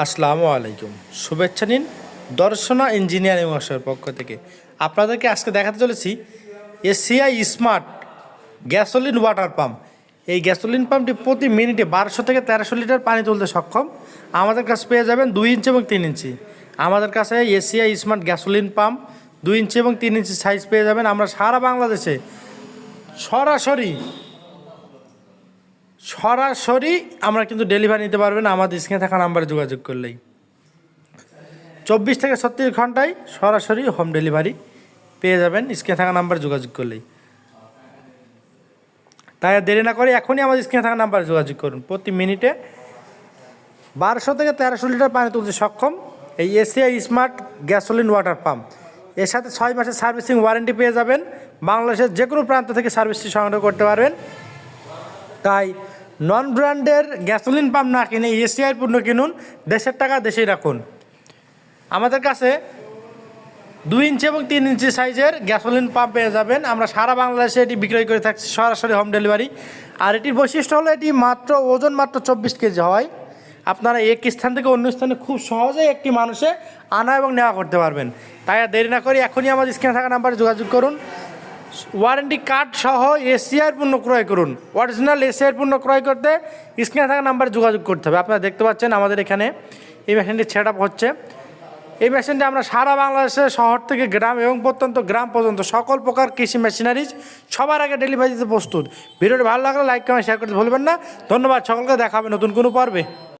আসসালামু আলাইকুম। শুভেচ্ছা নিন দর্শনা ইঞ্জিনিয়ারিং ওয়ার্কশপের পক্ষ থেকে। আপনাদেরকে আজকে দেখাতে চলেছি ACI smart gasoline water pump. এই গ্যাসোলিন পাম্পটি প্রতি মিনিটে বারোশো থেকে তেরোশো লিটার পানি তুলতে সক্ষম। আমাদের কাছে পেয়ে যাবেন দুই ইঞ্চি এবং তিন ইঞ্চি। আমাদের কাছে এসিআই স্মার্ট গ্যাসোলিন পাম্প দুই ইঞ্চি এবং তিন ইঞ্চি সাইজ পেয়ে যাবেন। আমরা সারা বাংলাদেশে সরাসরি সরাসরি আমরা কিন্তু ডেলিভারি নিতে পারবেন আমাদের স্ক্রিনে থাকা নাম্বারে যোগাযোগ করলেই। চব্বিশ থেকে ছত্রিশ ঘন্টায় সরাসরি হোম ডেলিভারি পেয়ে যাবেন স্ক্রিনে থাকা নাম্বারে যোগাযোগ করলেই। তাই দেরি না করে এখনই আমাদের স্ক্রিনে থাকা নাম্বারে যোগাযোগ করুন। প্রতি মিনিটে বারোশো থেকে তেরোশো লিটার পানি তুলতে সক্ষম এই এসিআই স্মার্ট গ্যাসোলিন ওয়াটার পাম্পের সাথে ছয় মাসের সার্ভিসিং ওয়ারেন্টি পেয়ে যাবেন। বাংলাদেশের যে কোনো প্রান্ত থেকে সার্ভিসটি সংগ্রহ করতে পারবেন। তাই নন ব্র্যান্ডের গ্যাসোলিন পাম্প না কিনে এসিআই পণ্য কিনুন, দেশের টাকা দেশেই রাখুন। আমাদের কাছে দুই ইঞ্চি এবং তিন ইঞ্চি সাইজের গ্যাসোলিন পাম্প পেয়ে যাবেন। আমরা সারা বাংলাদেশে এটি বিক্রয় করে থাকছি সরাসরি হোম ডেলিভারি আর এটির বৈশিষ্ট্য হলো এটি মাত্র ওজন মাত্র চব্বিশ কেজি হয়। আপনারা এক স্থান থেকে অন্য স্থানে খুব সহজেই একটি মানুষে আনা এবং নেওয়া করতে পারবেন। তাই আর দেরি না করে এখনই আমাদের স্ক্রিনে থাকা নাম্বারে যোগাযোগ করুন। ওয়ারেন্টি কার্ড সহ এসিআর পণ্য ক্রয় করুন। অরিজিনাল এসিআর পণ্য ক্রয় করতে স্ক্রিনে থাকা নাম্বারে যোগাযোগ করতে হবে। আপনারা দেখতে পাচ্ছেন আমাদের এখানে এই মেশিনটি সেট হচ্ছে। এই মেশিনটি আমরা সারা বাংলাদেশের শহর থেকে গ্রাম এবং প্রত্যন্ত গ্রাম পর্যন্ত সকল প্রকার কৃষি মেশিনারিজ সবার আগে ডেলিভারি দিতে প্রস্তুত। ভিডিওটি ভালো লাগলে লাইক কমেন্ট শেয়ার করতে ভুলবেন না। ধন্যবাদ। সকলকে দেখা হবে নতুন কোনো পর্বে।